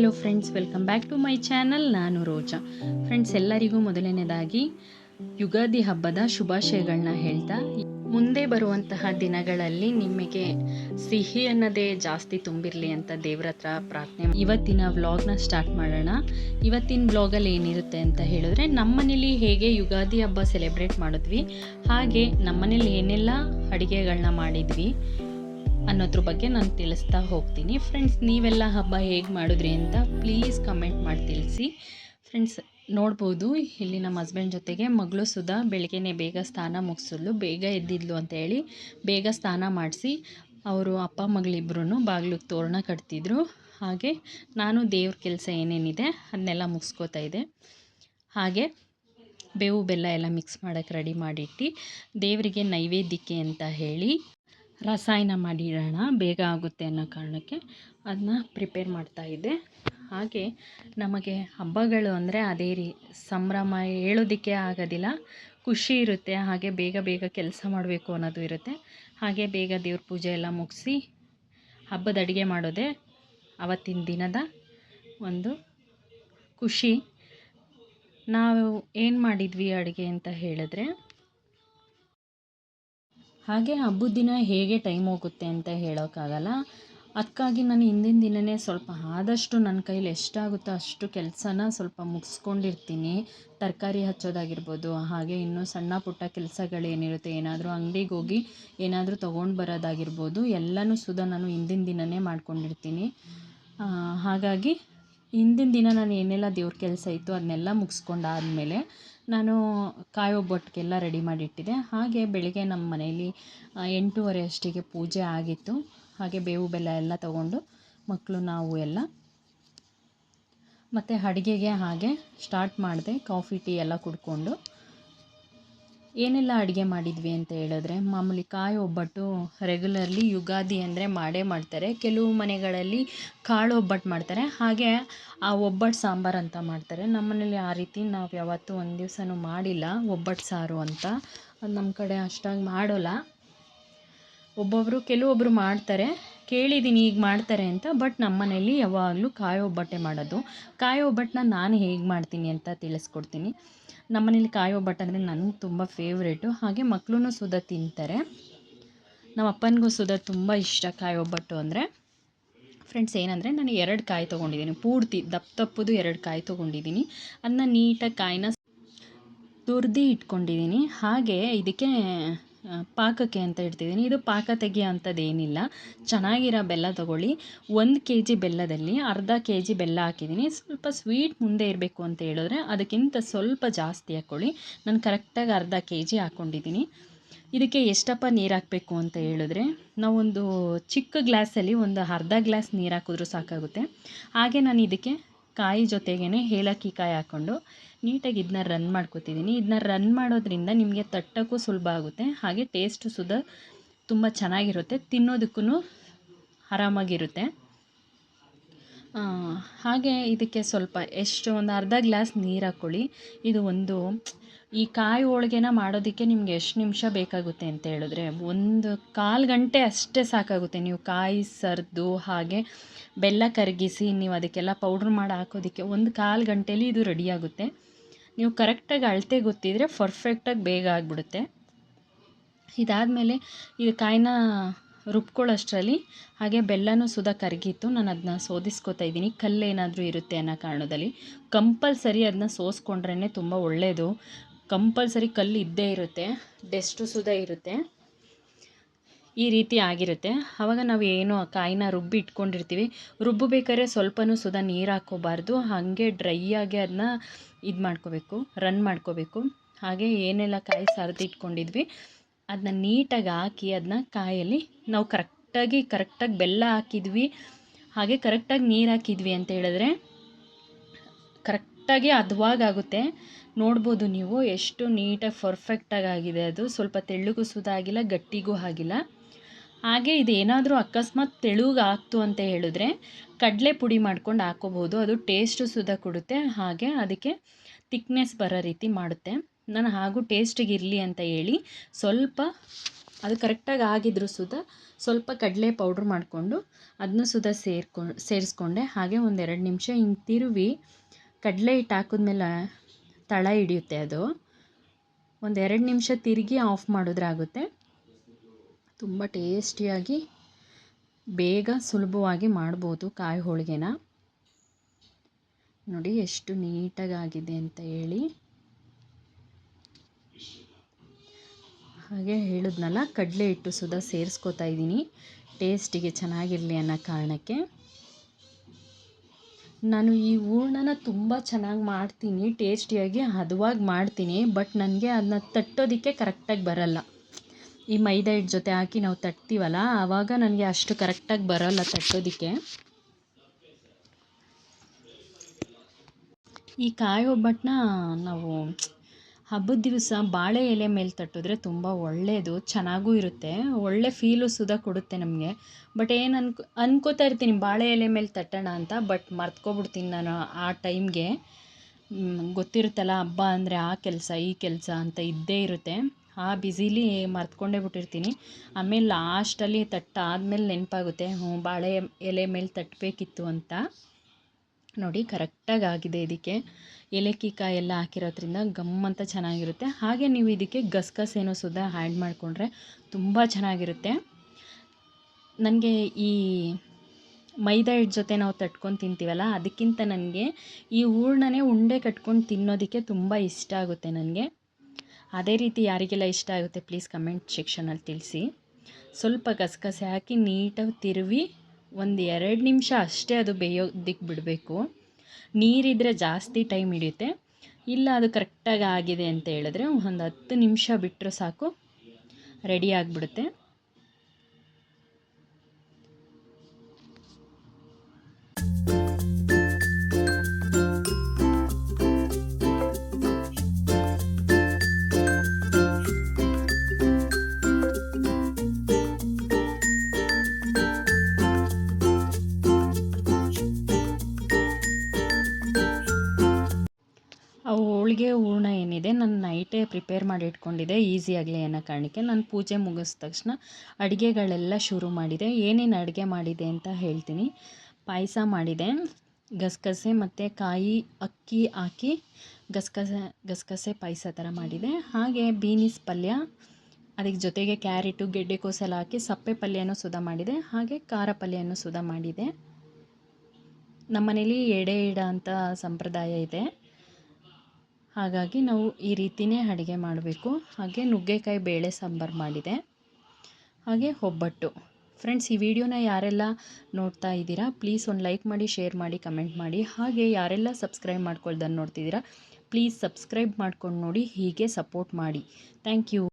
Hello friends welcome back to my channel ನಾನು Roja. Friends ಎಲ್ಲರಿಗೂ ಮೊದಲನೇದಾಗಿ ಯುಗಾದಿ ಹಬ್ಬದ ಶುಭಾಶಯಗಳನ್ನ ಹೇಳ್ತಾ, ಮುಂದೆ ಬರುವಂತಹ ದಿನಗಳಲ್ಲಿ ನಿಮಗೆ ಸಿಹಿ ಅನ್ನೋದೇ ಜಾಸ್ತಿ ತುಂಬಿರಲಿ ಅಂತ ದೇವ್ರ ಹತ್ರ ಪ್ರಾರ್ಥನೆ ಇವತ್ತಿನ ವ್ಲಾಗ್ನ ಸ್ಟಾರ್ಟ್ ಮಾಡೋಣ. ಇವತ್ತಿನ ವ್ಲಾಗಲ್ಲಿ ಏನಿರುತ್ತೆ ಅಂತ ಹೇಳಿದ್ರೆ, ನಮ್ಮನೇಲಿ ಹೇಗೆ ಯುಗಾದಿ ಹಬ್ಬ ಸೆಲೆಬ್ರೇಟ್ ಮಾಡಿದ್ವಿ, ಹಾಗೆ ನಮ್ಮನೇಲಿ ಏನೆಲ್ಲ ಅಡುಗೆಗಳನ್ನ ಮಾಡಿದ್ವಿ ಅನ್ನೋದ್ರ ಬಗ್ಗೆ ನಾನು ತಿಳಿಸ್ತಾ ಹೋಗ್ತೀನಿ. ಫ್ರೆಂಡ್ಸ್ ನೀವೆಲ್ಲ ಹಬ್ಬ ಹೇಗೆ ಮಾಡಿದ್ರಿ ಅಂತ ಪ್ಲೀಸ್ ಕಮೆಂಟ್ ಮಾಡಿ ತಿಳಿಸಿ. ಫ್ರೆಂಡ್ಸ್ ನೋಡ್ಬೋದು, ಇಲ್ಲಿ ನಮ್ಮ ಹಸ್ಬೆಂಡ್ ಜೊತೆಗೆ ಮಗಳು ಸುಧಾ ಬೆಳಗ್ಗೆನೇ ಬೇಗ ಸ್ನಾನ ಮುಗಿಸಿದ್ಲು ಬೇಗ ಎದ್ದಿದ್ಲು ಅಂತ ಹೇಳಿ ಬೇಗ ಸ್ನಾನ ಮಾಡಿಸಿ ಅವರು ಅಪ್ಪ ಮಗಳಿಬ್ರು ಬಾಗಿಲಿಗೆ ತೋರಣ ಕಟ್ತಿದ್ರು. ಹಾಗೆ ನಾನು ದೇವ್ರ ಕೆಲಸ ಏನೇನಿದೆ ಅದನ್ನೆಲ್ಲ ಮುಗಿಸ್ಕೋತಾ ಇದ್ದೆ. ಹಾಗೆ ಬೇವು ಬೆಲ್ಲ ಎಲ್ಲ ಮಿಕ್ಸ್ ಮಾಡೋಕ್ಕೆ ರೆಡಿ ಮಾಡಿಟ್ಟು ದೇವರಿಗೆ ನೈವೇದ್ಯಕ್ಕೆ ಅಂತ ಹೇಳಿ ರಸಾಯನ ಮಾಡಿಡೋಣ ಬೇಗ ಆಗುತ್ತೆ ಅನ್ನೋ ಕಾರಣಕ್ಕೆ ಅದನ್ನ ಪ್ರಿಪೇರ್ ಮಾಡ್ತಾ ಇದ್ದೆ. ಹಾಗೆ ನಮಗೆ ಹಬ್ಬಗಳು ಅಂದರೆ ಅದೇ ರೀ, ಸಂಭ್ರಮ ಹೇಳೋದಕ್ಕೆ ಆಗೋದಿಲ್ಲ, ಖುಷಿ ಇರುತ್ತೆ, ಹಾಗೆ ಬೇಗ ಬೇಗ ಕೆಲಸ ಮಾಡಬೇಕು ಅನ್ನೋದು ಇರುತ್ತೆ. ಹಾಗೆ ಬೇಗ ದೇವ್ರ ಪೂಜೆ ಎಲ್ಲ ಮುಗಿಸಿ ಹಬ್ಬದ ಅಡುಗೆ ಮಾಡೋದೆ ಅವತ್ತಿನ ದಿನದ ಒಂದು ಖುಷಿ. ನಾವು ಏನು ಮಾಡಿದ್ವಿ ಅಡುಗೆ ಅಂತ ಹೇಳಿದ್ರೆ ಹಾಗೆ ಹಬ್ಬದ ದಿನ ಹೇಗೆ ಟೈಮ್ ಹೋಗುತ್ತೆ ಅಂತ ಹೇಳೋಕ್ಕಾಗಲ್ಲ. ಅದಕ್ಕಾಗಿ ನಾನು ಹಿಂದಿನ ದಿನವೇ ಸ್ವಲ್ಪ ಆದಷ್ಟು ನನ್ನ ಕೈಲಿ ಎಷ್ಟಾಗುತ್ತೋ ಅಷ್ಟು ಕೆಲಸನ ಸ್ವಲ್ಪ ಮುಗಿಸ್ಕೊಂಡಿರ್ತೀನಿ. ತರಕಾರಿ ಹಚ್ಚೋದಾಗಿರ್ಬೋದು, ಹಾಗೆ ಇನ್ನೂ ಸಣ್ಣ ಪುಟ್ಟ ಕೆಲಸಗಳೇನಿರುತ್ತೆ ಏನಾದರೂ ಅಂಗಡಿಗೆ ಹೋಗಿ ಏನಾದರೂ ತೊಗೊಂಡು ಬರೋದಾಗಿರ್ಬೋದು, ಎಲ್ಲನೂ ಸುಧಾ ನಾನು ಹಿಂದಿನ ದಿನವೇ ಮಾಡ್ಕೊಂಡಿರ್ತೀನಿ. ಹಾಗಾಗಿ ಹಿಂದಿನ ದಿನ ನಾನು ಏನೆಲ್ಲ ದೇವ್ರ ಕೆಲಸ ಇತ್ತು ಅದನ್ನೆಲ್ಲ ಮುಗಿಸ್ಕೊಂಡಾದ್ಮೇಲೆ ನಾನು ಕಾಯಿ ಒಬ್ಬಟ್ಟಿಗೆಲ್ಲ ರೆಡಿ ಮಾಡಿಟ್ಟಿದ್ದೆ. ಹಾಗೆ ಬೆಳಿಗ್ಗೆ ನಮ್ಮ ಮನೆಯಲ್ಲಿ ಎಂಟೂವರೆ ಅಷ್ಟಿಗೆ ಪೂಜೆ ಆಗಿತ್ತು. ಹಾಗೆ ಬೇವು ಬೆಲ್ಲ ಎಲ್ಲ ತಗೊಂಡು ಮಕ್ಕಳು, ನಾವು ಎಲ್ಲ. ಮತ್ತು ಅಡುಗೆಗೆ ಹಾಗೆ ಸ್ಟಾರ್ಟ್ ಮಾಡಿದೆ ಕಾಫಿ ಟೀ ಎಲ್ಲ ಕುಡ್ಕೊಂಡು. ಏನೆಲ್ಲ ಅಡುಗೆ ಮಾಡಿದ್ವಿ ಅಂತ ಹೇಳಿದ್ರೆ, ಮಾಮೂಲಿ ಕಾಯಿ ಒಬ್ಬಟ್ಟು ರೆಗ್ಯುಲರ್ಲಿ ಯುಗಾದಿ ಅಂದರೆ ಮಾಡೇ ಮಾಡ್ತಾರೆ. ಕೆಲವು ಮನೆಗಳಲ್ಲಿ ಕಾಳು ಒಬ್ಬಟ್ಟು ಮಾಡ್ತಾರೆ. ಹಾಗೆ ಆ ಒಬ್ಬಟ್ಟು ಸಾಂಬಾರು ಅಂತ ಮಾಡ್ತಾರೆ. ನಮ್ಮನೇಲಿ ಆ ರೀತಿ ನಾವು ಯಾವತ್ತೂ ಒಂದು ದಿವಸನೂ ಮಾಡಿಲ್ಲ ಒಬ್ಬಟ್ಟು ಸಾರು ಅಂತ. ಅದು ನಮ್ಮ ಕಡೆ ಅಷ್ಟಾಗಿ ಮಾಡೋಲ್ಲ. ಒಬ್ಬೊಬ್ಬರು ಕೆಲವೊಬ್ಬರು ಮಾಡ್ತಾರೆ. ಕೇಳಿದ್ದೀನಿ ಈಗ ಮಾಡ್ತಾರೆ ಅಂತ ಬಟ್ ನಮ್ಮ ಮನೇಲಿ ಯಾವಾಗಲೂ ಕಾಯಿ ಒಬ್ಬಟ್ಟೆ ಮಾಡೋದು. ಕಾಯಿ ಒಬ್ಬಟ್ಟನ್ನ ನಾನು ಹೇಗೆ ಮಾಡ್ತೀನಿ ಅಂತ ತಿಳಿಸ್ಕೊಡ್ತೀನಿ. ನಮ್ಮ ಮನೇಲಿ ಕಾಯಿ ಒಬ್ಬಟ್ಟು ಅಂದರೆ ನನಗೆ ತುಂಬ ಫೇವ್ರೇಟು ಹಾಗೆ ಮಕ್ಕಳೂ ಸುದಾ ತಿಂತಾರೆ. ನಮ್ಮ ಅಪ್ಪನಿಗೂ ಸುದಾ ತುಂಬ ಇಷ್ಟ ಕಾಯಿ ಒಬ್ಬಟ್ಟು ಅಂದರೆ. ಫ್ರೆಂಡ್ಸ್ ಏನಂದರೆ ನಾನು ಎರಡು ಕಾಯಿ ತೊಗೊಂಡಿದ್ದೀನಿ ಪೂರ್ತಿ ದಪ್ಪ ದಪ್ಪದು ಎರಡು ಕಾಯಿ ತೊಗೊಂಡಿದ್ದೀನಿ ಅದನ್ನ ನೀಟಾಗಿ ಕಾಯಿನ ತುರ್ದು ಇಟ್ಕೊಂಡಿದ್ದೀನಿ ಹಾಗೆ ಇದಕ್ಕೆ ಪಾಕಕ್ಕೆ ಅಂತ ಇಡ್ತಿದ್ದೀನಿ. ಇದು ಪಾಕ ತೆಗಿಯೋ ಅಂಥದ್ದು ಏನಿಲ್ಲ ಚೆನ್ನಾಗಿರೋ ಬೆಲ್ಲ ತೊಗೊಳ್ಳಿ. ಒಂದು ಕೆ ಜಿ ಬೆಲ್ಲದಲ್ಲಿ ಅರ್ಧ ಕೆ ಜಿ ಬೆಲ್ಲ ಹಾಕಿದ್ದೀನಿ. ಸ್ವಲ್ಪ ಸ್ವೀಟ್ ಮುಂದೆ ಇರಬೇಕು ಅಂತ ಹೇಳಿದ್ರೆ ಅದಕ್ಕಿಂತ ಸ್ವಲ್ಪ ಜಾಸ್ತಿ ಹಾಕ್ಕೊಳ್ಳಿ. ನಾನು ಕರೆಕ್ಟಾಗಿ ಅರ್ಧ ಕೆ ಜಿ ಹಾಕ್ಕೊಂಡಿದ್ದೀನಿ. ಇದಕ್ಕೆ ಎಷ್ಟಪ್ಪ ನೀರು ಹಾಕಬೇಕು ಅಂತ ಹೇಳಿದ್ರೆ ನಾವೊಂದು ಚಿಕ್ಕ ಗ್ಲಾಸಲ್ಲಿ ಒಂದು ಅರ್ಧ ಗ್ಲಾಸ್ ನೀರು ಹಾಕಿದ್ರೂ ಸಾಕಾಗುತ್ತೆ. ಹಾಗೆ ನಾನು ಇದಕ್ಕೆ ಕಾಯಿ ಜೊತೆಗೇ ಏಲಕ್ಕಿ ಕಾಯಿ ಹಾಕ್ಕೊಂಡು ನೀಟಾಗಿ ಇದನ್ನ ರನ್ ಮಾಡ್ಕೊತಿದ್ದೀನಿ ಇದನ್ನ ರನ್ ಮಾಡೋದ್ರಿಂದ ನಿಮಗೆ ತಟ್ಟೋಕ್ಕೂ ಸುಲಭ ಆಗುತ್ತೆ. ಹಾಗೆ ಟೇಸ್ಟು ಸುದ ತುಂಬ ಚೆನ್ನಾಗಿರುತ್ತೆ. ತಿನ್ನೋದಕ್ಕೂ ಆರಾಮಾಗಿರುತ್ತೆ. ಹಾಗೆ ಇದಕ್ಕೆ ಸ್ವಲ್ಪ, ಎಷ್ಟು, ಒಂದು ಅರ್ಧ ಗ್ಲಾಸ್ ನೀರು ಹಾಕ್ಕೊಳ್ಳಿ ಇದು ಒಂದು ಈ ಕಾಯಿ ಹೋಳ್ಗೆನ ಮಾಡೋದಕ್ಕೆ ನಿಮ್ಗೆ ಎಷ್ಟು ನಿಮಿಷ ಬೇಕಾಗುತ್ತೆ ಅಂತ ಹೇಳಿದ್ರೆ ಒಂದು ಕಾಲು ಗಂಟೆ ಅಷ್ಟೇ ಸಾಕಾಗುತ್ತೆ. ನೀವು ಕಾಯಿ ಸರಿದು ಹಾಗೆ ಬೆಲ್ಲ ಕರಗಿಸಿ ನೀವು ಅದಕ್ಕೆಲ್ಲ ಪೌಡ್ರ್ ಮಾಡಿ ಹಾಕೋದಕ್ಕೆ ಒಂದು ಕಾಲು ಗಂಟೇಲಿ ಇದು ರೆಡಿಯಾಗುತ್ತೆ ನೀವು ಕರೆಕ್ಟಾಗಿ ಅಳತೆ ಗೊತ್ತಿದ್ರೆ ಪರ್ಫೆಕ್ಟಾಗಿ ಬೇಗ ಆಗಿಬಿಡುತ್ತೆ. ಇದಾದಮೇಲೆ ಇದು ಕಾಯಿನ ರುಬ್ಕೊಳ್ಳೋಷ್ಟರಲ್ಲಿ ಹಾಗೆ ಬೆಲ್ಲನೂ ಸುಧಾ ಕರಗಿತ್ತು. ನಾನು ಅದನ್ನ ಸೋದಿಸ್ಕೊತಾ ಇದ್ದೀನಿ. ಕಲ್ಲೇನಾದರೂ ಇರುತ್ತೆ ಅನ್ನೋ ಕಾರಣದಲ್ಲಿ. ಕಂಪಲ್ಸರಿ ಅದನ್ನ ಸೋಸ್ಕೊಂಡ್ರೇ ತುಂಬ ಒಳ್ಳೆಯದು ಕಂಪಲ್ಸರಿ ಕಲ್ಲು ಇದ್ದೇ ಇರುತ್ತೆ, ಡೆಸ್ಟು ಸುದ ಇರುತ್ತೆ, ಈ ರೀತಿ ಆಗಿರುತ್ತೆ. ಆವಾಗ ನಾವು ಏನು ಕಾಯಿನ ರುಬ್ಬಿ ಇಟ್ಕೊಂಡಿರ್ತೀವಿ. ರುಬ್ಬಬೇಕಾದ್ರೆ ಸ್ವಲ್ಪನೂ ಸುದ ನೀರು ಹಾಕ್ಕೋಬಾರ್ದು, ಹಾಗೆ ಡ್ರೈಯಾಗಿ ಅದನ್ನ ಇದು ಮಾಡ್ಕೋಬೇಕು, ರನ್ ಮಾಡ್ಕೋಬೇಕು. ಹಾಗೆ ಏನೆಲ್ಲ ಕಾಯಿ ಸರಿದು ಇಟ್ಕೊಂಡಿದ್ವಿ ಅದನ್ನ ನೀಟಾಗಿ ಹಾಕಿ ಅದನ್ನ ಕಾಯಲ್ಲಿ ನಾವು ಕರೆಕ್ಟಾಗಿ ಕರೆಕ್ಟಾಗಿ ಬೆಲ್ಲ ಹಾಕಿದ್ವಿ. ಹಾಗೆ ಕರೆಕ್ಟಾಗಿ ನೀರು ಹಾಕಿದ್ವಿ ಅಂತ ಹೇಳಿದ್ರೆ ಕರೆಕ್ಟಾಗಿ ಆಗುತ್ತೆ ನೋಡ್ಬೋದು ನೀವು ಎಷ್ಟು ನೀಟಾಗಿ ಪರ್ಫೆಕ್ಟಾಗಿ ಆಗಿದೆ ಅದು. ಸ್ವಲ್ಪ ತೆಳ್ಳಗೂ ಸುದ ಆಗಿಲ್ಲ ಗಟ್ಟಿಗೂ ಆಗಿಲ್ಲ. ಹಾಗೆ ಇದೇನಾದರೂ ಅಕಸ್ಮಾತ್ ತೆಳುಗೆ ಆಗ್ತು ಅಂತ ಹೇಳಿದ್ರೆ ಕಡಲೆ ಪುಡಿ ಮಾಡ್ಕೊಂಡು ಹಾಕೋಬೋದು ಅದು ಟೇಸ್ಟು ಸುದ ಕೊಡುತ್ತೆ. ಹಾಗೆ ಅದಕ್ಕೆ ತಿಕ್ನೆಸ್ ಬರೋ ರೀತಿ ಮಾಡುತ್ತೆ. ನಾನು ಹಾಗೂ ಟೇಸ್ಟಿಗೆ ಇರಲಿ ಅಂತ ಹೇಳಿ ಸ್ವಲ್ಪ ಅದು ಕರೆಕ್ಟಾಗಿ ಆಗಿದ್ರು ಸುದ, ಸ್ವಲ್ಪ ಕಡಲೆ ಪೌಡ್ರ್ ಮಾಡಿಕೊಂಡು ಅದನ್ನು ಸುದ ಸೇರ್ಕೊ, ಸೇರಿಸ್ಕೊಂಡೆ. ಹಾಗೆ ಒಂದೆರಡು ನಿಮಿಷ ಹಿಂಗೆ ತಿರುವಿ ಕಡಲೆ ಹಿಟ್ಟು ಹಾಕಿದ್ಮೇಲೆ ತಳ ಹಿಡಿಯುತ್ತೆ ಅದು. ಒಂದೆರಡು ನಿಮಿಷ ತಿರುಗಿ ಆಫ್ ಮಾಡಿದ್ರಾಗುತ್ತೆ ತುಂಬ ಟೇಸ್ಟಿಯಾಗಿ, ಬೇಗ ಸುಲಭವಾಗಿ ಮಾಡ್ಬೋದು ಕಾಯಿ ಹೋಳಿಗೆನ. ನೋಡಿ ಎಷ್ಟು ನೀಟಾಗಿ ಆಗಿದೆ ಅಂತ ಹೇಳಿ. ಹಾಗೆ ಹೇಳಿದ್ನಲ್ಲ, ಕಡಲೆ ಹಿಟ್ಟು ಸುದಾ ಸೇರಿಸ್ಕೋತಾ ಇದ್ದೀನಿ. ಟೇಸ್ಟಿಗೆ ಚೆನ್ನಾಗಿರಲಿ ಅನ್ನೋ ಕಾರಣಕ್ಕೆ. ನಾನು ಈ ಹೂರ್ಣನ ತುಂಬ ಚೆನ್ನಾಗಿ ಮಾಡ್ತೀನಿ, ಟೇಸ್ಟಿಯಾಗಿ ಹದವಾಗಿ ಮಾಡ್ತೀನಿ, ಬಟ್ ನನಗೆ ಅದನ್ನ ತಟ್ಟೋದಕ್ಕೆ ಕರೆಕ್ಟಾಗಿ ಬರಲ್ಲ. ಈ ಮೈದಾ ಹಿಟ್ಟು ಜೊತೆ ಹಾಕಿ ನಾವು ತಟ್ತೀವಲ್ಲ, ಆವಾಗ ನನಗೆ ಅಷ್ಟು ಕರೆಕ್ಟಾಗಿ ಬರೋಲ್ಲ ತಟ್ಟೋದಕ್ಕೆ. ಈ ಕಾಯಿ ಒಬ್ಬಟ್ಟನ್ನ ನಾವು ಹಬ್ಬದ ದಿವಸ ಬಾಳೆ ಎಲೆ ಮೇಲೆ ತಟ್ಟಿದ್ರೆ ತುಂಬ ಒಳ್ಳೆಯದು ಚೆನ್ನಾಗೂ ಇರುತ್ತೆ. ಒಳ್ಳೆ ಫೀಲು ಸುದ ಕೊಡುತ್ತೆ ನಮಗೆ. ಬಟ್ ಏನು ಅನ್ಕೊ, ಅನ್ಕೋತಾ ಇರ್ತೀನಿ, ಬಾಳೆ ಎಲೆ ಮೇಲೆ ತಟ್ಟೋಣ ಅಂತ ಬಟ್ ಮರ್ತ್ಕೊಬಿಡ್ತೀನಿ ನಾನು ಆ ಟೈಮ್ಗೆ. ಗೊತ್ತಿರುತ್ತಲ್ಲ, ಹಬ್ಬ ಅಂದರೆ ಆ ಕೆಲಸ, ಈ ಕೆಲಸ ಅಂತ ಇದ್ದೇ ಇರುತ್ತೆ. ಆ ಬ್ಯುಸಿಲಿ ಮರ್ತ್ಕೊಂಡೇ ಬಿಟ್ಟಿರ್ತೀನಿ. ಆಮೇಲೆ ಲಾಸ್ಟಲ್ಲಿ ತಟ್ಟಾದಮೇಲೆ ನೆನಪಾಗುತ್ತೆ ಹ್ಞೂ ಬಾಳೆ ಎಲೆ ಮೇಲೆ ತಟ್ಟಬೇಕಿತ್ತು ಅಂತ. ನೋಡಿ ಕರೆಕ್ಟಾಗಿ ಆಗಿದೆ ಇದಕ್ಕೆ. ಏಲಕ್ಕಿ ಕಾಯಿ ಎಲ್ಲ ಹಾಕಿರೋದ್ರಿಂದ ಗಮ್ ಅಂತ ಚೆನ್ನಾಗಿರುತ್ತೆ. ಹಾಗೆ ನೀವು ಇದಕ್ಕೆ ಗಸಗಸೆನೂ ಸುದಾ ಆ್ಯಡ್ ಮಾಡಿಕೊಂಡ್ರೆ ತುಂಬ ಚೆನ್ನಾಗಿರುತ್ತೆ. ನನಗೆ ಈ ಮೈದಾ ಹಿಟ್ಟು ಜೊತೆ ನಾವು ತಟ್ಕೊಂಡು ತಿಂತೀವಲ್ಲ, ಅದಕ್ಕಿಂತ ನನಗೆ ಈ ಹೂರ್ಣನೇ ಉಂಡೆ ಕಟ್ಕೊಂಡು ತಿನ್ನೋದಕ್ಕೆ ತುಂಬ ಇಷ್ಟ ಆಗುತ್ತೆ ನನಗೆ. ಅದೇ ರೀತಿ ಯಾರಿಗೆಲ್ಲ ಇಷ್ಟ ಆಗುತ್ತೆ ಪ್ಲೀಸ್ ಕಮೆಂಟ್ ಸೆಕ್ಷನಲ್ಲಿ ತಿಳಿಸಿ. ಸ್ವಲ್ಪ ಗಸಗಸೆ ಹಾಕಿ ನೀಟಾಗಿ ತಿರುವಿ ಒಂದು ಎರಡು ನಿಮಿಷ ಅಷ್ಟೇ ಅದು ಬೇಯೋದಕ್ಕೆ ಬಿಡಬೇಕು. ನೀರಿದ್ದರೆ ಜಾಸ್ತಿ ಟೈಮ್ ಹಿಡಿಯುತ್ತೆ. ಇಲ್ಲ, ಅದು ಕರೆಕ್ಟಾಗಿ ಆಗಿದೆ ಅಂತ ಹೇಳಿದ್ರೆ ಒಂದು ಹತ್ತು ನಿಮಿಷ ಬಿಟ್ಟರೆ ಸಾಕು ರೆಡಿ ಆಗಿಬಿಡುತ್ತೆ. ನೈಟೇ ಪ್ರಿಪೇರ್ ಮಾಡಿ ಇಟ್ಕೊಂಡಿದ್ದೆ ಆಗಲಿ ಅನ್ನೋ ಕಾರಣಕ್ಕೆ. ನಾನು ಪೂಜೆ ಮುಗಿದ ತಕ್ಷಣ ಅಡುಗೆಗಳೆಲ್ಲ ಶುರು ಮಾಡಿದೆ. ಏನೇನು ಅಡುಗೆ ಮಾಡಿದೆ ಅಂತ ಹೇಳ್ತೀನಿ. ಪಾಯಸ ಮಾಡಿದೆ, ಗಸಗಸೆ ಮತ್ತು ಕಾಯಿ ಅಕ್ಕಿ ಹಾಕಿ ಗಸಗಸೆ ಗಸಗಸೆ ಪಾಯಸ ಥರ ಮಾಡಿದೆ. ಹಾಗೆ ಬೀನಿಸ್ ಪಲ್ಯ ಅದಕ್ಕೆ ಜೊತೆಗೆ ಕ್ಯಾರೆಟು ಗೆಡ್ಡೆಕೋಸೆಲ್ಲ ಹಾಕಿ ಸಪ್ಪೆ ಪಲ್ಯನೂ ಸುಧ ಮಾಡಿದೆ. ಹಾಗೆ ಖಾರ ಪಲ್ಯನೂ ಸುದ ಮಾಡಿದೆ. ನಮ್ಮ ಮನೇಲಿ ಎಡೆ ಇಡ ಅಂತ ಸಂಪ್ರದಾಯ ಇದೆ. ಹಾಗಾಗಿ ನಾವು ಈ ರೀತಿಯೇ ಅಡುಗೆ ಮಾಡಬೇಕು. ಹಾಗೆ ನುಗ್ಗೆಕಾಯಿ ಬೇಳೆ ಸಾಂಬಾರು ಮಾಡಿದೆ. ಹಾಗೆ ಒಬ್ಬಟ್ಟು. ಫ್ರೆಂಡ್ಸ್ ಈ ವಿಡಿಯೋನ ಯಾರೆಲ್ಲ ನೋಡ್ತಾ ಇದ್ದೀರಾ ಪ್ಲೀಸ್ ಒಂದು ಲೈಕ್ ಮಾಡಿ ಶೇರ್ ಮಾಡಿ ಕಮೆಂಟ್ ಮಾಡಿ. ಹಾಗೆ ಯಾರೆಲ್ಲ ಸಬ್ಸ್ಕ್ರೈಬ್ ಮಾಡ್ಕೊಳ್ದನ್ನು ನೋಡ್ತಿದ್ದೀರಾ ಪ್ಲೀಸ್ ಸಬ್ಸ್ಕ್ರೈಬ್ ಮಾಡ್ಕೊಂಡು ನೋಡಿ, ಹೀಗೆ ಸಪೋರ್ಟ್ ಮಾಡಿ. Thank you